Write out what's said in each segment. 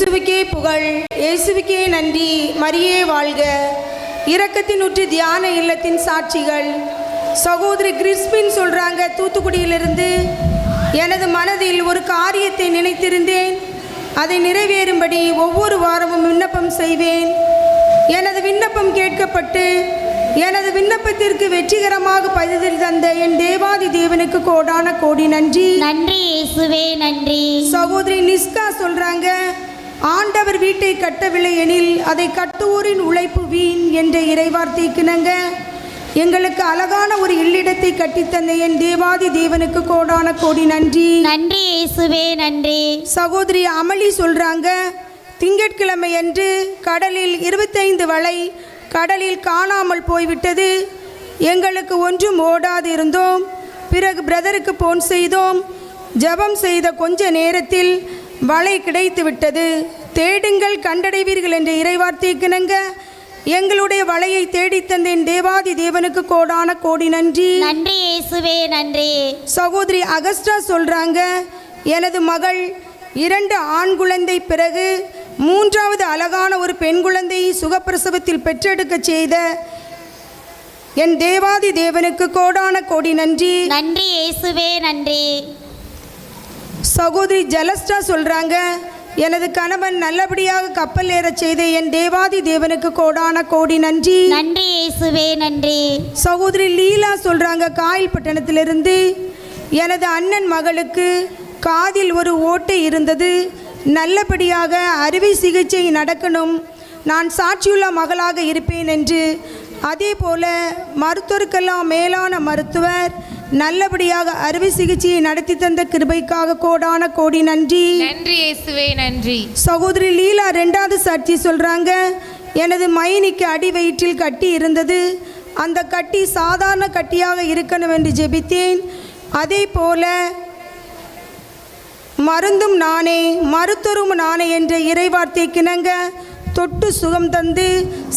இயேசுவுக்கே புகழ் இயேசுவுக்கே நன்றி. மரியே வாழ்க. இரக்கத்தினுற்று தியான இல்லத்தின் சாட்சிகள். சகோதரி கிறிஸ்பின் சொல்றாங்க தூத்துக்குடியிலிருந்து எனது மனதில் ஒரு காரியத்தை நினைத்திருந்தேன். அதை நிறைவேறும்படி ஒவ்வொரு வாரமும் விண்ணப்பம் செய்வேன். எனது விண்ணப்பம் கேட்கப்பட்டு எனது விண்ணப்பத்திற்கு வெற்றிகரமாக பதில் தந்த என் தேவாதி தேவனுக்கு கோடான கோடி நன்றி. நன்றி இயேசுவே நன்றி. சகோதரி நிஸ்கா சொல்றாங்க ஆண்டவர் வீட்டை கட்டவில்லை எனில் அதை கட்டுவோரின் உழைப்பு வீண் என்ற இறைவார்த்தைக்குனங்க எங்களுக்கு அழகான ஒரு இல்லிடத்தை கட்டித்தந்த என் தேவாதி தேவனுக்கு கோடான கோடி நன்றி. நன்றி இயேசுவே நன்றி. சகோதரி அமளி சொல்றாங்க திங்கட்கிழமை அன்று கடலில் இருபத்தைந்து வலை கடலில் காணாமல் போய்விட்டது. எங்களுக்கு ஒன்றும் ஓடாது இருந்தோம் பிறகு பிரதருக்கு போன் செய்தோம். ஜெபம் செய்த கொஞ்ச நேரத்தில் வலை கிடைத்து விட்டது தேடுங்கள் கண்டடைவீர்கள் என்ற இறைவார்த்தைக்கிணங்க எங்களுடைய வலையை தேடித் தந்தேன் தேவாதி தேவனுக்கு கோடான கோடி நன்றி. நன்றி இயேசுவே நன்றி. சகோதரி அகஸ்டா சொல்றாங்க எனது மகள் இரண்டு ஆண் குழந்தை பிறகு மூன்றாவது அழகான ஒரு பெண் குழந்தையை சுகப்பிரசவத்தில் பெற்றெடுக்க செய்த என் தேவாதி தேவனுக்கு கோடான கோடி நன்றி. நன்றி இயேசுவே நன்றி. சகோதரி ஜலஸ்டா சொல்றாங்க எனது கணவன் நல்லபடியாக கப்பல் ஏறச் செய்த என் தேவாதி தேவனுக்கு கோடான கோடி நன்றி. நன்றி இயேசுவே நன்றி. சகோதரி லீலா சொல்றாங்க காயல்பட்டணத்திலிருந்து எனது அண்ணன் மகளுக்கு காதில் ஒரு ஓட்டை இருந்தது. நல்லபடியாக அறுவை சிகிச்சை நடக்கணும். நான் சாட்சியுள்ள மகளாக இருப்பேன் என்று. அதே போல மருத்துவருக்கெல்லாம் மேலான மருத்துவர் நல்லபடியாக அறுவை சிகிச்சையை நடத்தி தந்த கிருபைக்காக கோடான கோடி நன்றி. நன்றி இயேசுவே நன்றி. சகோதரி லீலா ரெண்டாவது சாட்சி சொல்கிறாங்க எனது மைனிக்கு அடி வயிற்றில் கட்டி இருந்தது. அந்த கட்டி சாதாரண கட்டியாக இருக்கணும் என்று ஜெபித்தேன். அதே போல மருந்தும் நானே மருத்துவரும் நானே என்ற இறைவார்த்தை கிணங்க தொட்டு சுகம் தந்து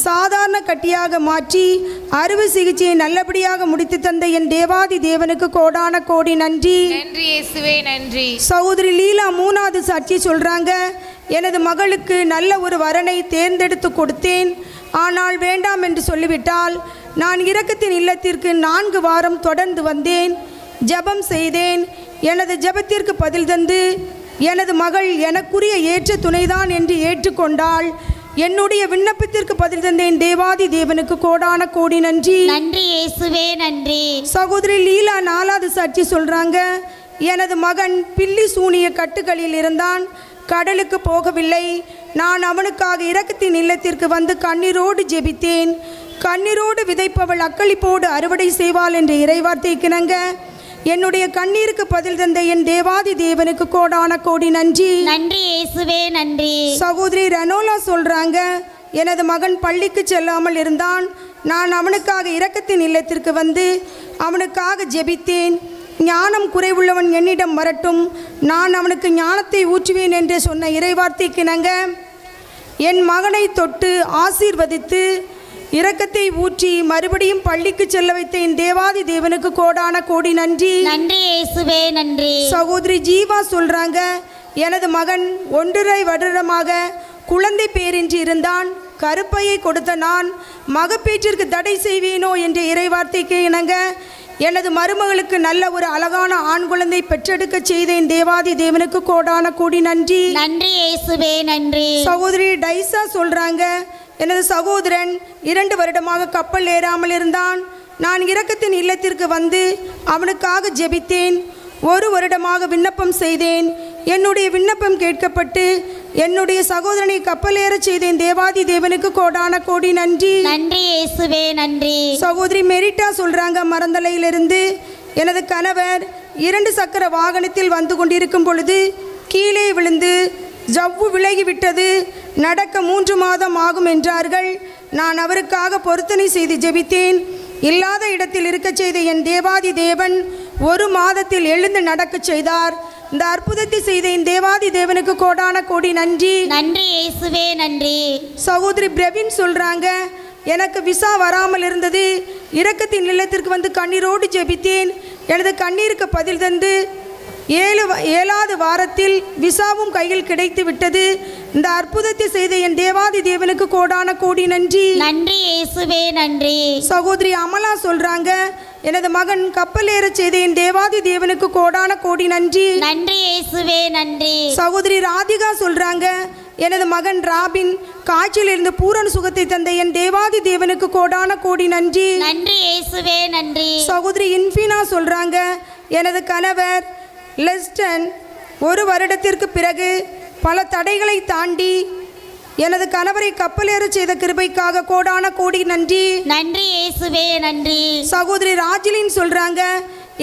சாதாரண கட்டியாக மாற்றி அறுவை சிகிச்சையை நல்லபடியாக முடித்து தந்த என் தேவாதி தேவனுக்கு கோடான கோடி நன்றி. நன்றி இயேசுவே நன்றி. சகோதரி லீலா மூணாவது சாட்சி சொல்றாங்க எனது மகளுக்கு நல்ல ஒரு வரனை தேர்ந்தெடுத்து கொடுத்தேன். ஆனால் வேண்டாம் என்று சொல்லிவிட்டால் நான் இரக்கத்தின் இல்லத்திற்கு நான்கு வாரம் தொடர்ந்து வந்தேன். ஜெபம் செய்தேன். எனது ஜெபத்திற்கு பதில் தந்து எனது மகள் எனக்குரிய ஏற்ற துணைதான் என்று ஏற்றுக்கொண்டாள். என்னுடைய விண்ணப்பத்திற்கு பதில் தந்தேன். தேவாதி தேவனுக்கு கோடான கோடி நன்றி. நன்றி இயேசுவே நன்றி. சகோதரி லீலா நாலாவது சாட்சி சொல்றாங்க. எனது மகன் பில்லி சூனிய கட்டுகளில் இருந்தான். கடலுக்கு போகவில்லை. நான் அவனுக்காக இரக்கத்தின் இல்லத்திற்கு வந்து கண்ணீரோடு ஜெபித்தேன். கண்ணீரோடு விதைப்பவள் அக்களிப்போடு அறுவடை செய்வாள் என்ற இறைவார்த்தை கிணங்க. என்னுடைய கண்ணீருக்கு பதில் தந்த என் தேவாதி தேவனுக்கு கோடான கோடி நன்றி. நன்றி இயேசுவே நன்றி. சகோதரி ரெனோலா சொல்றாங்க எனது மகன் பள்ளிக்கு செல்லாமல் இருந்தான். நான் அவனுக்காக இரக்கத்தின் இல்லத்திற்கு வந்து அவனுக்காக ஜெபித்தேன். ஞானம் குறைவுள்ளவன் என்னிடம் வரட்டும். நான் அவனுக்கு ஞானத்தை ஊற்றுவேன் என்று சொன்ன இறைவார்த்தைக்கு இணங்க என் மகனை தொட்டு ஆசீர்வதித்து இரக்கத்தை ஊற்றி மறுபடியும் பள்ளிக்கு செல்ல வைத்த என் தேவாதி தேவனுக்கு கோடான கோடி நன்றி. நன்றி இயேசுவே நன்றி. சகோதரி ஜீவா சொல்றாங்க எனது மகன் ஒன்றரை வருடமாக குழந்தை பேரின்றி இருந்தான். கருப்பையை கொடுத்த நான் மகப்பேற்றிற்கு தடை செய்வேனோ என்ற இறைவார்த்தைக்கு இணங்க எனது மருமகளுக்கு நல்ல ஒரு அழகான ஆண் குழந்தை பெற்றெடுக்க செய்த என் தேவாதி தேவனுக்கு கோடான கோடி நன்றி. நன்றி இயேசுவே நன்றி. சகோதரி டைசா சொல்றாங்க எனது சகோதரன் இரண்டு வருடமாக கப்பல் ஏறாமல் இருந்தான். நான் இரக்கத்தின் இல்லத்திற்கு வந்து அவனுக்காக ஜெபித்தேன். ஒரு வருடமாக விண்ணப்பம் செய்தேன். என்னுடைய விண்ணப்பம் கேட்கப்பட்டு என்னுடைய சகோதரனை கப்பல் ஏறச் செய்தேன். தேவாதி தேவனுக்கு கோடான கோடி நன்றி. நன்றி இயேசுவே நன்றி. சகோதரி மெரிட்டா சொல்றாங்க மரந்தலையிலிருந்து எனது கணவர் இரண்டு சக்கர வாகனத்தில் வந்து கொண்டிருக்கும் பொழுது கீழே விழுந்து ஜவ்வு விலகி விட்டது நடக்க மூன்று மாதம் ஆகும் என்றார்கள். நான் அவருக்காக பொருத்தனை செய்து ஜெபித்தேன். இல்லாத இடத்தில் இருக்கச் செய்த என் தேவாதி தேவன் ஒரு மாதத்தில் எழுந்து நடக்கச் செய்தார். இந்த அற்புதத்தை செய்த என் தேவாதி தேவனுக்கு கோடான கோடி நன்றி. நன்றி இயேசுவே நன்றி. சகோதரி பிரவீன் சொல்றாங்க எனக்கு விசா வராமல் இருந்தது. இரக்கத்தின் இல்லத்திற்கு வந்து கண்ணீரோடு ஜெபித்தேன். எனது கண்ணீருக்கு பதில் தந்து ஏழு ஏழாவது வாரத்தில் விசாவும் கையில் கிடைத்து விட்டது. இந்த அற்புதத்தை செய்த என் தேவாதி தேவனுக்கு கோடான கோடி நன்றி. நன்றி இயேசுவே நன்றி. சகோதரி அமலா சொல்றாங்க எனது மகன் கப்பல் ஏறச் செய்த என் தேவாதி தேவனுக்கு கோடான கோடி நன்றி. நன்றி இயேசுவே நன்றி. சகோதரி ராதிகா சொல்றாங்க எனது மகன் ராபின் காய்ச்சல் இருந்து பூரண சுகத்தை தந்த என் தேவாதி தேவனுக்கு கோடான கோடி நன்றி. நன்றி இயேசுவே நன்றி. சகோதரி இன்ஃபினா சொல்றாங்க எனது கணவர் லெஸ்டன் ஒரு வருடத்திற்கு பிறகு பல தடைகளை தாண்டி எனது கணவரை கப்பலேறச் செய்த கிருபைக்காக கோடான கோடி நன்றி. நன்றி இயேசுவே நன்றி. சகோதரி ராஜிலின் சொல்றாங்க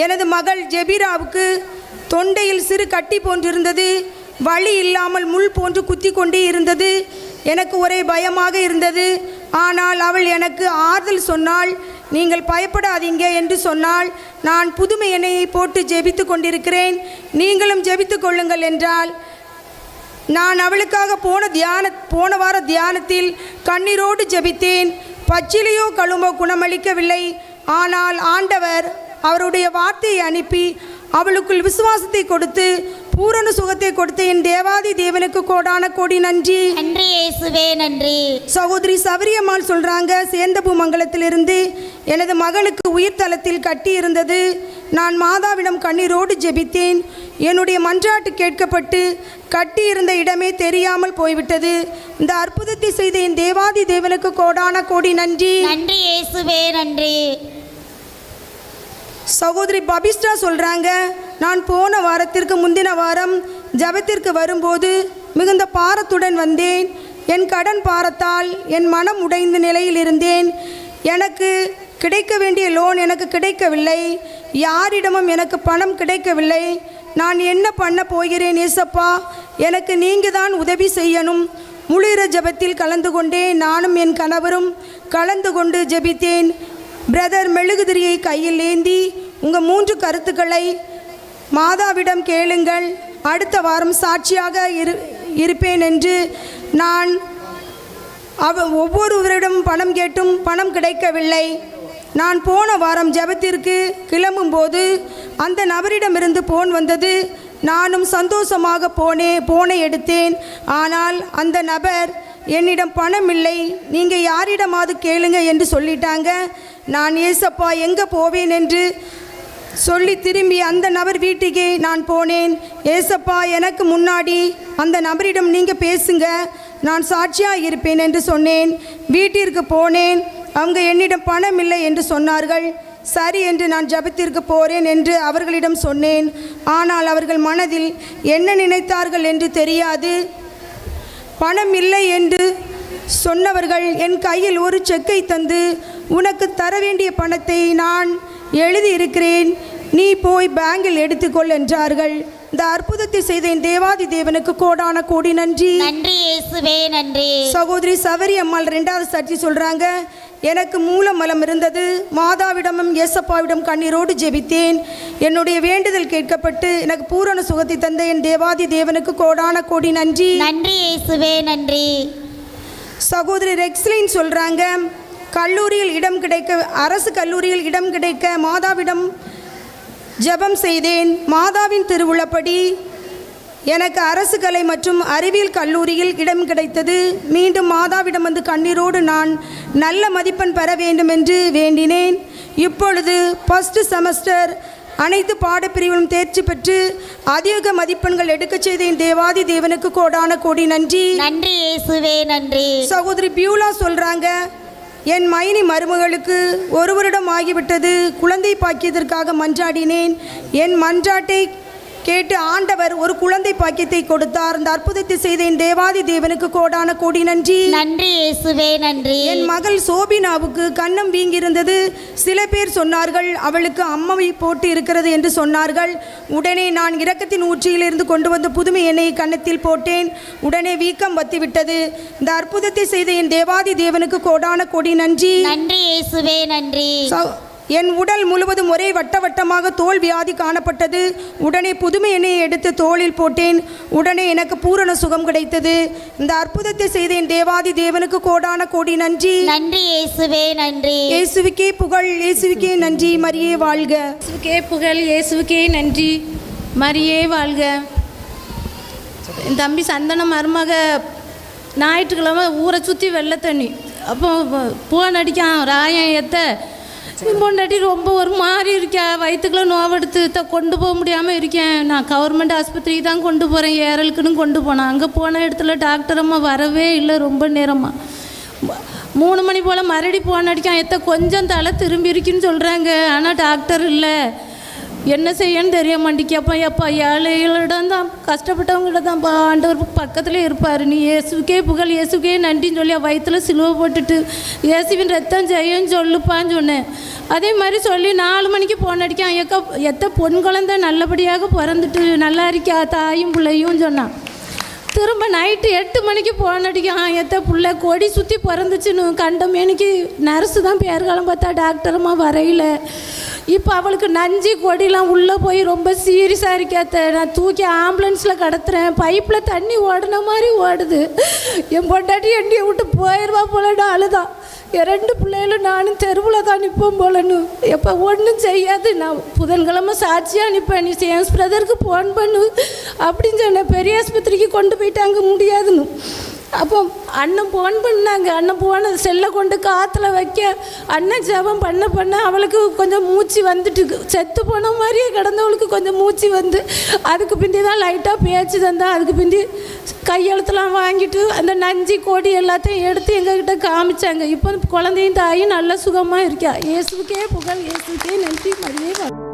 எனது மகள் ஜெபிராவுக்கு தொண்டையில் சிறு கட்டி போன்றிருந்தது வலி இல்லாமல் முள் போன்று குத்தி கொண்டே இருந்தது எனக்கு ஒரே பயமாக இருந்தது. ஆனால் அவள் எனக்கு ஆறுதல் சொன்னாள் நீங்கள் பயப்படாதீங்க என்று சொன்னால் நான் புதுமை எண்ணெயை போட்டு ஜெபித்து கொண்டிருக்கிறேன். நீங்களும் ஜெபித்து கொள்ளுங்கள் என்றால் நான் அவளுக்காக போன தியான போன வார தியானத்தில் கண்ணீரோடு ஜெபித்தேன். பச்சிலையோ கழும்போ குணமளிக்கவில்லை. ஆனால் ஆண்டவர் அவருடைய வார்த்தையை அனுப்பி அவளுக்குள் விசுவாசத்தை கொடுத்து பூரண சுகத்தை கொடுத்த என் தேவாதி தேவனுக்கு கோடான கோடி நன்றி. நன்றி இயேசுவே நன்றி. சகோதரி சபரியம்மாள் சொல்றாங்க சேந்தபு மங்கலத்திலிருந்து எனது மகளுக்கு உயிர் தளத்தில் கட்டி இருந்தது. நான் மாதாவிடம் கண்ணீரோடு ஜெபித்தேன். என்னுடைய மன்றாட்டு கேட்கப்பட்டு கட்டி இருந்த இடமே தெரியாமல் போய்விட்டது. இந்த அற்புதத்தை செய்த என் தேவாதி தேவனுக்கு கோடான கோடி நன்றி. நன்றி இயேசுவே நன்றி. சகோதரி பபிஸ்டா சொல்கிறாங்க நான் போன வாரத்திற்கு முந்தின வாரம் ஜபத்திற்கு வரும்போது மிகுந்த பாரத்துடன் வந்தேன். என் கடன் பாரத்தால் என் மனம் உடைந்த நிலையில் இருந்தேன். எனக்கு கிடைக்க வேண்டிய லோன் எனக்கு கிடைக்கவில்லை. யாரிடமும் எனக்கு பணம் கிடைக்கவில்லை. நான் என்ன பண்ண போகிறேன் ஏசப்பா? எனக்கு நீங்கள் தான் உதவி செய்யணும். முழுர ஜெபத்தில் கலந்து கொண்டேன் நானும் என் கணவரும் கலந்து கொண்டு ஜெபித்தேன். பிரதர் மெழுகுதிரியை கையில் ஏந்தி உங்கள் மூன்று கருத்துக்களை மாதாவிடம் கேளுங்கள். அடுத்த வாரம் சாட்சியாக இரு இருப்பேன் என்று நான் அவ ஒவ்வொருவரிடம் பணம் கேட்டும் பணம் கிடைக்கவில்லை. நான் போன வாரம் ஜெபத்திற்கு கிளம்பும்போது அந்த நபரிடமிருந்து போன் வந்தது. நானும் சந்தோஷமாக போனே போனை எடுத்தேன். ஆனால் அந்த நபர் என்னிடம் பணம் இல்லை. நீங்கள் யாரிடமாவது கேளுங்க என்று சொல்லிட்டாங்க. நான் ஏசப்பா எங்கே போவேன்? என்று சொல்லி திரும்பி அந்த நபர் வீட்டுக்கே நான் போனேன். ஏசப்பா எனக்கு முன்னாடி அந்த நபரிடம் நீங்கள் பேசுங்க. நான் சாட்சியாக இருப்பேன் என்று சொன்னேன். வீட்டிற்கு போனேன். அவங்க என்னிடம் பணம் இல்லை என்று சொன்னார்கள். சரி என்று நான் ஜபத்திற்கு போகிறேன் என்று அவர்களிடம் சொன்னேன். ஆனால் அவர்கள் மனதில் என்ன நினைத்தார்கள் என்று தெரியாது. பணம் இல்லை என்று சொன்னவர்கள் என் கையில் ஒரு செக்கை தந்து உனக்கு தர வேண்டிய பணத்தை நான் எழுதியிருக்கிறேன். நீ போய் பேங்கில் எடுத்துக்கொள் என்றார்கள். இந்த அற்புதத்தை செய்த என் தேவாதி தேவனுக்கு கோடான கோடி நன்றி. நன்றி இயேசுவே நன்றி. சகோதரி சவரி அம்மாள் ரெண்டாவது சாட்சி சொல்றாங்க. எனக்கு மூலமலம் இருந்தது. மாதாவிடமும் ஏசப்பாவிடம் கண்ணீரோடு ஜெபித்தேன். என்னுடைய வேண்டுதல் கேட்கப்பட்டு எனக்கு பூரண சுகத்தை தந்த என் தேவாதி தேவனுக்கு கோடான கோடி நன்றி. நன்றி இயேசுவே நன்றி. சகோதரி ரெக்ஸ்லின் சொல்கிறாங்க கல்லூரியில் இடம் கிடைக்க அரசு கல்லூரியில் இடம் கிடைக்க மாதாவிடம் ஜெபம் செய்தேன். மாதாவின் திருவுளப்படி எனக்கு அரசு கலை மற்றும் அறிவியல் கல்லூரியில் இடம் கிடைத்தது. மீண்டும் மாதாவிடம் வந்து கண்ணீரோடு நான் நல்ல மதிப்பெண் பெற வேண்டும் என்று வேண்டினேன். இப்பொழுது ஃபஸ்ட்டு செமஸ்டர் அனைத்து பாடப்பிரிவிலும் தேர்ச்சி பெற்று அதிக மதிப்பெண்கள் எடுக்கச் செய்த என் தேவாதி தேவனுக்கு கோடான கோடி நன்றி. நன்றி இயேசுவே நன்றி. சகோதரி பியூலா சொல்றாங்க என் மைனி மருமகளுக்கு ஒரு வருடம் ஆகிவிட்டது. குழந்தை பாக்கியதற்காக மன்றாடினேன். என் மன்றாட்டை கேட்டு ஆண்டவர் ஒரு குழந்தை பாக்கியத்தை கொடுத்தார். அந்த அற்புதத்தை செய்த என் தேவாதி தேவனுக்கு கோடான கோடி நன்றி. நன்றி இயேசுவே நன்றி. என் மகள் சோபினாவுக்கு கன்னம் வீங்கியிருந்தது. சில பேர் சொன்னார்கள் அவளுக்கு அம்மாவை போட்டு இருக்கிறது என்று சொன்னார்கள். உடனே நான் இரக்கத்தின் ஊற்றியிலிருந்து கொண்டு வந்த புதுமை எண்ணெயை கன்னத்தில் போட்டேன். உடனே வீக்கம் வத்திவிட்டது. இந்த அற்புதத்தை செய்த என் தேவாதி தேவனுக்கு கோடான கோடி நன்றி. நன்றி இயேசுவே நன்றி. என் உடல் முழுவதும் ஒரே வட்ட வட்டமாக தோல் வியாதி காணப்பட்டது. உடனே புதுமை எண்ணெயை எடுத்து தோளில் போட்டேன். உடனே எனக்கு பூரண சுகம் கிடைத்தது. இந்த அற்புதத்தை செய்த என் தேவாதி தேவனுக்கு கோடான கோடி நன்றி. நன்றி இயேசுவே நன்றி. இயேசுவுக்கே புகழ் இயேசுவுக்கே நன்றி. மரியே வாழ்க. இயேசுவுக்கே புகழ் இயேசுவுக்கே நன்றி. மரியே வாழ்க. என் தம்பி சந்தன மருமக ஞாயிற்றுக்கிழமை ஊரை சுற்றி வெள்ளை தண்ணி அப்போ போன் அடிக்கான் ராயன் எத்த என் பொண்டாட்டி ரொம்ப ஒரு மாதிரி இருக்கேன் வயிற்றுக்குள்ள நோவெடுத்து த கொண்டு போக முடியாமல் இருக்கேன். நான் கவர்மெண்ட் ஆஸ்பத்திரிக்கு தான் கொண்டு போகிறேன் ஏரலுக்குன்னு கொண்டு போனேன் அங்கே போன இடத்துல டாக்டர் அம்மா வரவே இல்லை ரொம்ப நேரமாக மூணு மணி போல் மறுபடி போன அடிக்கான் எத்த கொஞ்சம் தலை திரும்பி இருக்குன்னு சொல்கிறாங்க ஆனால் டாக்டர் இல்லை. என்ன செய்யன்னு தெரிய மாட்டேங்கப்பா எப்பா ஏழைகளிடம் தான் கஷ்டப்பட்டவங்கள்ட்ட தான் ஆண்டவர் பக்கத்தில் இருப்பார். நீ இயேசுக்கே புகழ் இயேசுக்கே நன்றின்னு சொல்லி வயிற்றுல சிலுவை போட்டுட்டு இயேசுவின் ரத்தம் செய்யன்னு சொல்லுப்பான்னு சொன்னேன். அதே மாதிரி சொல்லி நாலு மணிக்கு போன் அடிக்கான் எக்க எத்த பொன் குழந்தை நல்லபடியாக பிறந்துட்டு நல்லா இருக்கா தாயும் பிள்ளையும் சொன்னான். திரும்ப நைட்டு எட்டு மணிக்கு போன் அடிக்கான் எத்த பிள்ளை கொடி சுற்றி பிறந்துச்சுன்னு கண்ட எனக்கு நர்ஸு தான் பேர்காலம் பார்த்தா டாக்டருமா வரையில. இப்போ அவளுக்கு நஞ்சு கொடிலாம் உள்ளே போய் ரொம்ப சீரியஸாக இருக்காத்த நான் தூக்கி ஆம்புலன்ஸில் கடத்துறேன். பைப்பில் தண்ணி ஓடின மாதிரி ஓடுது. என் பொண்டாட்டி என்னையை விட்டு போயிடுவா போலன்னு அழுதான் என் ரெண்டு பிள்ளைகளும் நானும் தெருவில் தான் நிற்போம் போலன்னு. எப்போ ஒன்றும் செய்யாது. நான் புதன்கிழமை சாட்சியாக நிற்பேன் நீ சேம்ஸ் பிரதருக்கு ஃபோன் பண்ணு. அப்படின்னு சொன்னேன். பெரிய ஆஸ்பத்திரிக்கு கொண்டு போயிட்டாங்க. அங்கே முடியாதுன்னு. அப்போ அண்ணன் ஃபோன் பண்ணாங்க. அண்ணன் போன செல்லை கொண்டு காற்றுல வைக்க. அண்ணன் ஜெபம் பண்ண பண்ண அவளுக்கு கொஞ்சம் மூச்சு வந்துட்டு செத்து போன மாதிரியே கிடந்தவளுக்கு கொஞ்சம் மூச்சு வந்து. அதுக்கு பிந்தி தான் லைட்டாக பேச்சு தந்தா. அதுக்கு பிந்தி கையெழுத்துலாம் வாங்கிட்டு அந்த நஞ்சு கொடி எல்லாத்தையும் எடுத்து எங்ககிட்ட காமிச்சாங்க. இப்போ குழந்தையும் தாயும் நல்ல சுகமாக இருக்கா? இயேசுக்கே புகழ். இயேசுக்கே நன்றி மரியே. வாழ்க.